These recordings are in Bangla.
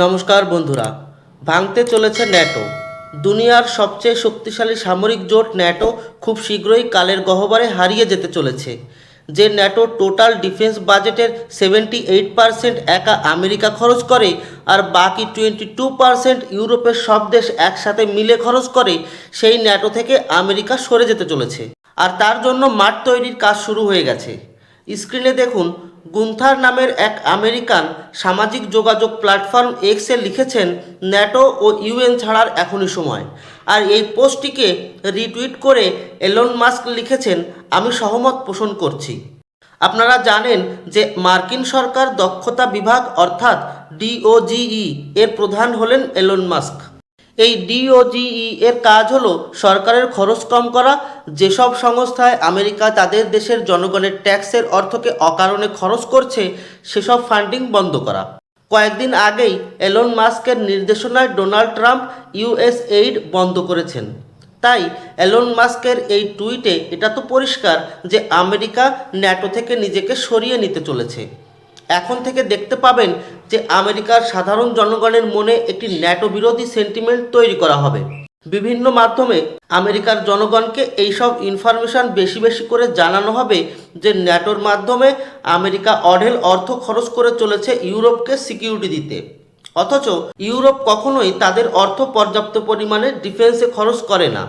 নমস্কার বন্ধুরা, ভাঙতে চলেছে ন্যাটো। দুনিয়ার সবচেয়ে শক্তিশালী সামরিক জোট ন্যাটো খুব শীঘ্রই কালের গহ্বরে হারিয়ে যেতে চলেছে। যে ন্যাটো টোটাল ডিফেন্স বাজেটের সেভেন্টি এইট পারসেন্ট একা আমেরিকা খরচ করে আর বাকি টোয়েন্টি টু পারসেন্ট ইউরোপের সব দেশ একসাথে মিলে খরচ করে, সেই ন্যাটো থেকে আমেরিকা সরে যেতে চলেছে। আর তার জন্য মাঠ তৈরির কাজ শুরু হয়ে গেছে। স্ক্রিনে দেখুন গুন্থার নামের এক আমেরিকান সামাজিক যোগাযোগ প্ল্যাটফর্ম এক্সে লিখেছেন, ন্যাটো ও ইউএন ছাড়ার এখনই সময়। আর এই পোস্টটিকে রিটুইট করে এলন মাস্ক লিখেছেন, আমি সহমত পোষণ করছি। আপনারা জানেন যে মার্কিন সরকার দক্ষতা বিভাগ, অর্থাৎ ডিওজিই এর প্রধান হলেন এলন মাস্ক। এই ডিওজিই এর কাজ হলো সরকারের খরচ কম করা, যেসব সংস্থায় আমেরিকা তাদের দেশের জনগণের ট্যাক্সের অর্থকে অকারণে খরচ করছে, সেসব ফান্ডিং বন্ধ করা। কয়েকদিন আগেই এলন মাস্কের নির্দেশনায় ডোনাল্ড ট্রাম্প ইউএস এইড বন্ধ করেছেন। তাই এলন মাস্কের এই টুইটে এটা তো পরিষ্কার যে আমেরিকা ন্যাটো থেকে নিজেকে সরিয়ে নিতে চলেছে। এখন থেকে দেখতে পাবেন যে আমেরিকার সাধারণ জনগণের মনে একটি ন্যাটো বিরোধী সেন্টিমেন্ট তৈরি করা হবে। বিভিন্ন মাধ্যমে আমেরিকার জনগণকে এইসব ইনফরমেশন বেশি বেশি করে জানানো হবে যে ন্যাটোর মাধ্যমে আমেরিকা অঢেল অর্থ খরচ করে চলেছে ইউরোপকে সিকিউরিটি দিতে। অথচ ইউরোপ কখনোই তাদের অর্থ পর্যাপ্ত পরিমাণে ডিফেন্সে খরচ করে না।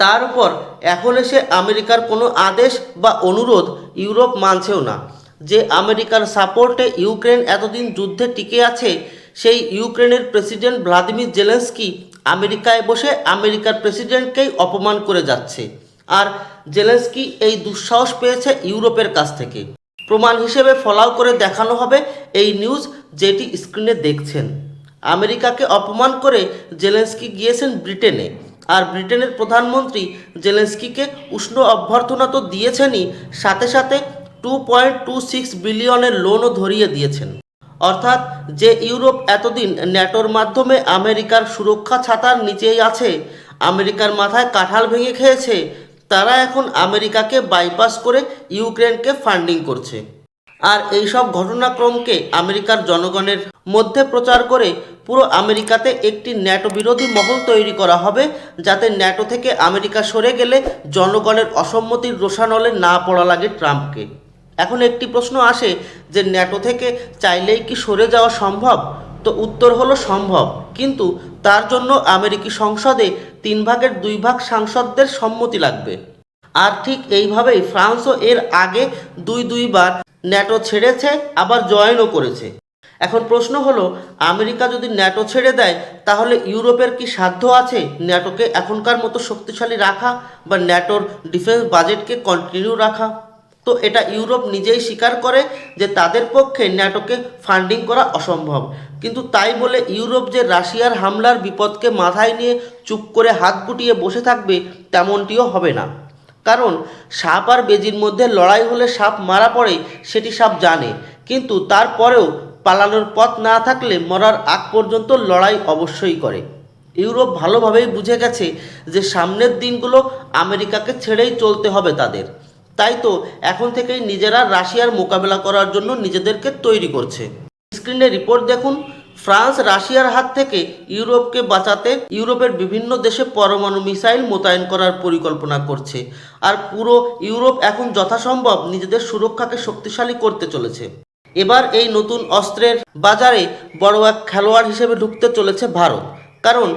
তার উপর এখন এসে আমেরিকার কোনো আদেশ বা অনুরোধ ইউরোপ মানছেও না। যে আমেরিকার সাপোর্টে ইউক্রেন এতদিন যুদ্ধে টিকে আছে, সেই ইউক্রেনের প্রেসিডেন্ট ভ্লাদিমির জেলেন্সকি আমেরিকায় বসে আমেরিকার প্রেসিডেন্টকেই অপমান করে যাচ্ছে। আর জেলেন্সকি এই দুঃসাহস পেয়েছে ইউরোপের কাছ থেকে। প্রমাণ হিসেবে ফলাও করে দেখানো হবে এই নিউজ যেটি স্ক্রিনে দেখছেন। আমেরিকাকে অপমান করে জেলেন্সকি গিয়েছেন ব্রিটেনে। আর ব্রিটেনের প্রধানমন্ত্রী জেলেন্সকিকে উষ্ণ অভ্যর্থনা তো দিয়েছেনই, সাথে সাথে টু পয়েন্ট টু সিক্স বিলিয়নের লোনও ধরিয়ে দিয়েছেন। অর্থাৎ যে ইউরোপ এতদিন ন্যাটোর মাধ্যমে আমেরিকার সুরক্ষা ছাতার নিচেই আছে, আমেরিকার মাথায় কাঁঠাল ভেঙে খেয়েছে, তারা এখন আমেরিকাকে বাইপাস করে ইউক্রেনকে ফান্ডিং করছে। আর এই সব ঘটনাক্রমকে আমেরিকার জনগণের মধ্যে প্রচার করে পুরো আমেরিকাতে একটি ন্যাটো বিরোধী মহল তৈরি করা হবে, যাতে ন্যাটো থেকে আমেরিকা সরে গেলে জনগণের অসম্মতির রোষানলে না পড়া লাগে ট্রাম্পকে। এখন একটি প্রশ্ন আসে যে ন্যাটো থেকে চাইলেই কি সরে যাওয়া সম্ভব? তো উত্তর হলো সম্ভব। কিন্তু তার জন্য আমেরিকি সংসদে তিন ভাগের দুই ভাগ সাংসদদের সম্মতি লাগবে। আর ঠিক এইভাবেই ফ্রান্সও এর আগে দুই দুইবার ন্যাটো ছেড়েছে, আবার জয়েনও করেছে। এখন প্রশ্ন হলো, আমেরিকা যদি ন্যাটো ছেড়ে দেয়, তাহলে ইউরোপের কি সাধ্য আছে ন্যাটোকে এখনকার মতো শক্তিশালী রাখা বা ন্যাটোর ডিফেন্স বাজেটকে কন্টিনিউ রাখা? তো এটা ইউরোপ নিজেই স্বীকার করে যে তাদের পক্ষে ন্যাটোকে ফান্ডিং করা অসম্ভব। কিন্তু তাই বলে ইউরোপ যে রাশিয়ার হামলার বিপদকে মাথায় নিয়ে চুপ করে হাত গুটিয়ে বসে থাকবে তেমনটিও হবে না। কারণ সাপ আর বেজির মধ্যে লড়াই হলে সাপ মারা পড়ে, সেটি সাপ জানে। কিন্তু তারপরেও পালানোর পথ না থাকলে মরার আগ পর্যন্ত লড়াই অবশ্যই করে। ইউরোপ ভালোভাবেই বুঝে গেছে যে সামনের দিনগুলো আমেরিকাকে ছেড়েই চলতে হবে তাদের। তাই তো এখন থেকেই নিজেরা রাশিয়ার মোকাবেলা করার জন্য নিজেদেরকে তৈরি করছে। স্ক্রিনে রিপোর্ট দেখুন, ফ্রান্স রাশিয়ার হাত থেকে ইউরোপকে বাঁচাতে ইউরোপের বিভিন্ন দেশে পরমাণু মিসাইল মোতায়েন করার পরিকল্পনা করছে। আর পুরো ইউরোপ এখন যথাসম্ভব নিজেদের সুরক্ষাকে শক্তিশালী করতে চলেছে। এবার এই নতুন অস্ত্রের বাজারে বড় এক খেলোয়াড় হিসেবে ঢুকতে চলেছে ভারত। কারণ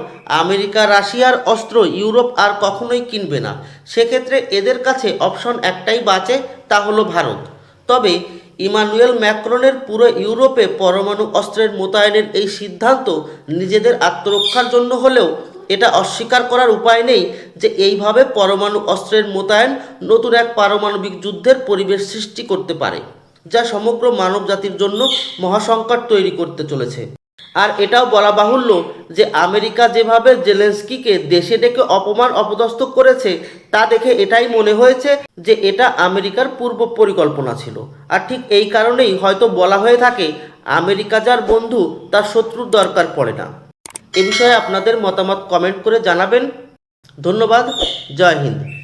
আমেরিকা রাশিয়ার অস্ত্র ইউরোপ আর কখনোই কিনবে না। সেক্ষেত্রে এদের কাছে অপশন একটাই বাঁচে, তা হলো ভারত। তবে ইমানুয়েল ম্যাক্রনের পুরো ইউরোপে পরমাণু অস্ত্রের মোতায়েনের এই সিদ্ধান্ত নিজেদের আত্মরক্ষার জন্য হলেও এটা অস্বীকার করার উপায় নেই যে এইভাবে পরমাণু অস্ত্রের মোতায়েন নতুন এক পারমাণবিক যুদ্ধের পরিবেশ সৃষ্টি করতে পারে, যা সমগ্র মানব জাতির জন্য মহাসংকট তৈরি করতে চলেছে। আর এটাও বলা বাহুল্য যে আমেরিকা যেভাবে জেলেন্সকিকে দেশে ডেকে অপমান অপদস্থ করেছে, তা দেখে এটাই মনে হয়েছে যে এটা আমেরিকার পূর্ব পরিকল্পনা ছিল। আর ঠিক এই কারণেই হয়তো বলা হয়ে থাকে, আমেরিকা যার বন্ধু, তার শত্রুর দরকার পড়ে না। এ বিষয়ে আপনাদের মতামত কমেন্ট করে জানাবেন। ধন্যবাদ, জয় হিন্দ।